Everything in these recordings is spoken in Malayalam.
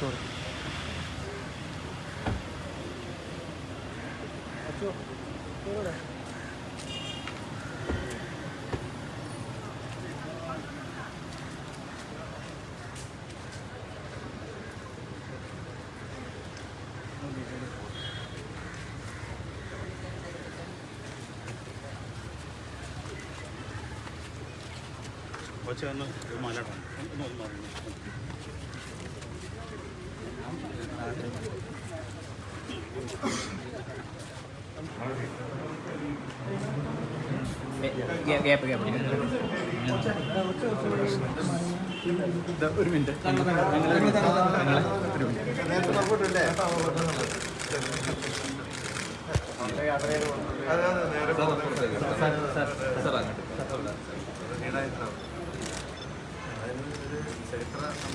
Chora. കൊച്ചു ഒന്ന് മാലാട്ടാണ് ഒന്ന് ഒന്ന്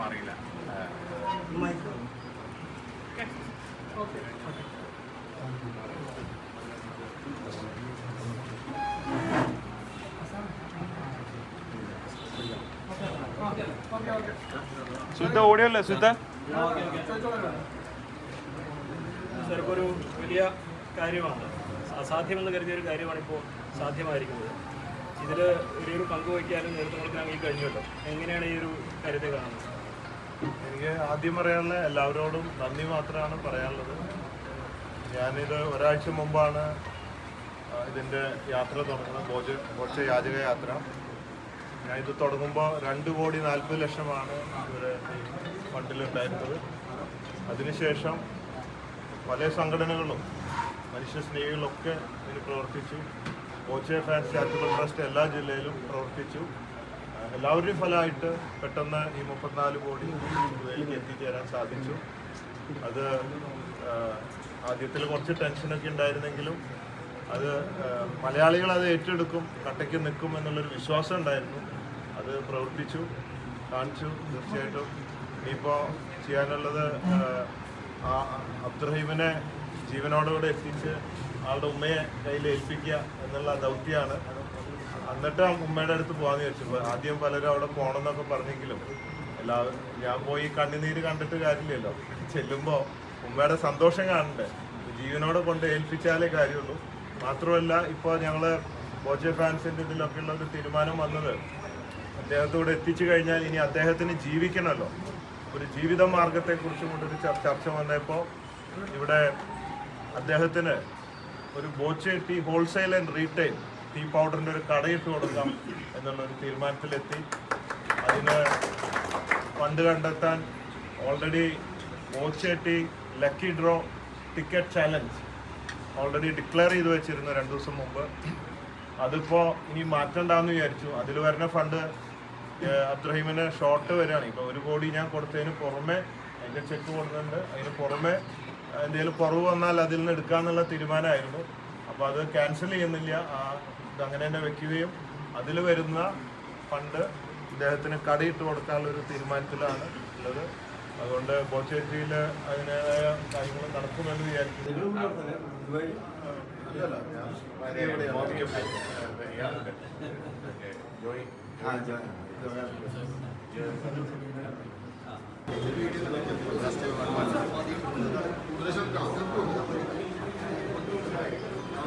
മാറിയില്ല ശുദ്ധ ഓടിയല്ലേ ശുദ്ധ ഒരു വലിയ കാര്യമാണ്. അസാധ്യമെന്ന് കരുതിയ ഒരു കാര്യമാണ് ഇപ്പോൾ സാധ്യമായിരിക്കുന്നത്. ഇതിൽ വലിയൊരു പങ്ക് വഹിക്കാനും നേതൃത്വം കൊടുക്കാൻ ഈ കഴിഞ്ഞല്ലോ എങ്ങനെയാണ് ഈ ഒരു കാര്യത്തെ കാണുന്നത്? എനിക്ക് ആദ്യം പറയാനുള്ള എല്ലാവരോടും നന്ദി മാത്രമാണ് പറയാനുള്ളത്. ഞാനിത് ഒരാഴ്ച മുമ്പാണ് ഇതിന്റെ യാത്ര തുടങ്ങുന്നത്. ബോജ ബോച്ച യാചക യാത്ര. ഞാൻ ഇത് തുടങ്ങുമ്പോൾ രണ്ട് കോടി നാൽപ്പത് ലക്ഷമാണ് ഇവരെ ഫണ്ടിലുണ്ടായിരുന്നത്. അതിനുശേഷം പല സംഘടനകളും മനുഷ്യ സ്നേഹികളൊക്കെ ഇതിന് പ്രവർത്തിച്ചു. ബോച്ചെ ഫാൻസ് ചാരിറ്റബിൾ ട്രസ്റ്റ് എല്ലാ ജില്ലയിലും പ്രവർത്തിച്ചു. എല്ലാവരുടെയും ഫലമായിട്ട് പെട്ടെന്ന് ഈ മുപ്പത്തിനാല് കോടി രൂപയിലേക്ക് എത്തിച്ചേരാൻ സാധിച്ചു. അത് ആദ്യത്തിൽ കുറച്ച് ടെൻഷനൊക്കെ ഉണ്ടായിരുന്നെങ്കിലും അത് മലയാളികൾ അത് ഏറ്റെടുക്കും കട്ടയ്ക്ക് നിൽക്കും എന്നുള്ളൊരു വിശ്വാസം ഉണ്ടായിരുന്നു. അത് പ്രവർത്തിച്ചു കാണിച്ചു. തീർച്ചയായിട്ടും ഇനിയിപ്പോൾ ചെയ്യാനുള്ളത് അബ്ദുറഹീമിനെ ജീവനോടുകൂടെ എത്തിച്ച് ആളുടെ ഉമ്മയെ കയ്യിൽ ഏൽപ്പിക്കുക എന്നുള്ള ദൗത്യമാണ്. എന്നിട്ട് ഉമ്മയുടെ അടുത്ത് പോകാന്ന് ചോദിച്ചു ആദ്യം പലരും അവിടെ പോകണമെന്നൊക്കെ പറഞ്ഞെങ്കിലും എല്ലാവരും ഞാൻ പോയി കണ്ണുനീര് കണ്ടിട്ട് കാര്യമില്ലല്ലോ. ചെല്ലുമ്പോൾ ഉമ്മയുടെ സന്തോഷം കാണണ്ടേ ജീവനോടെ കൊണ്ട് ഏൽപ്പിച്ചാലേ കാര്യമുള്ളൂ. മാത്രമല്ല ഇപ്പോൾ ഞങ്ങൾ ബോജെ ഫാൻസിന്റെ ഇതിലൊക്കെയുള്ള ഒരു തീരുമാനം വന്നത് അദ്ദേഹത്തോട് എത്തിച്ചു കഴിഞ്ഞാൽ ഇനി അദ്ദേഹത്തിന് ജീവിക്കണമല്ലോ. ഒരു ജീവിത മാർഗത്തെക്കുറിച്ചും കൊണ്ടൊരു ചർ- ചർച്ച വന്നപ്പോൾ ഇവിടെ അദ്ദേഹത്തിന് ഒരു Boche tea wholesale and retail tea പൗഡറിന്റെ ഒരു കടയിട്ട് കൊടുക്കാം എന്നുള്ള ഒരു തീരുമാനത്തിലെത്തി. അതിന് ഫണ്ട് കണ്ടെത്താൻ already Boche tea lucky draw ticket challenge already declare ചെയ്ത് വെച്ചിരുന്നു രണ്ട് ദിവസം മുമ്പ്. അതിപ്പോൾ ഇനി മാറ്റണ്ടെന്ന് വിചാരിച്ചു. അതിൽ വരുന്ന ഫണ്ട് അബ്ദുറഹീമിന് ഷോർട്ട് വരികയാണ്. ഇപ്പോൾ ഒരു കോടി ഞാൻ കൊടുത്തതിന് പുറമെ അതിന്റെ ചെക്ക് കൊടുക്കുന്നുണ്ട്. അതിന് പുറമെ എന്തെങ്കിലും കുറവ് വന്നാൽ അതിൽ നിന്ന് എടുക്കാന്നുള്ള തീരുമാനമായിരുന്നു. അപ്പോൾ അത് ക്യാൻസൽ ചെയ്യുന്നില്ല. ആ, ഇത് അങ്ങനെ തന്നെ വെക്കുകയും അതിൽ വരുന്ന ഫണ്ട് ഇദ്ദേഹത്തിന് കടയിട്ട് കൊടുക്കാനുള്ള ഒരു തീരുമാനത്തിലാണ് ഉള്ളത്. അതുകൊണ്ട് ബോച്ചേറ്റിയിൽ അതിന്റെതായ കാര്യങ്ങൾ നടക്കുമെന്ന് വിചാരിക്കുന്നു.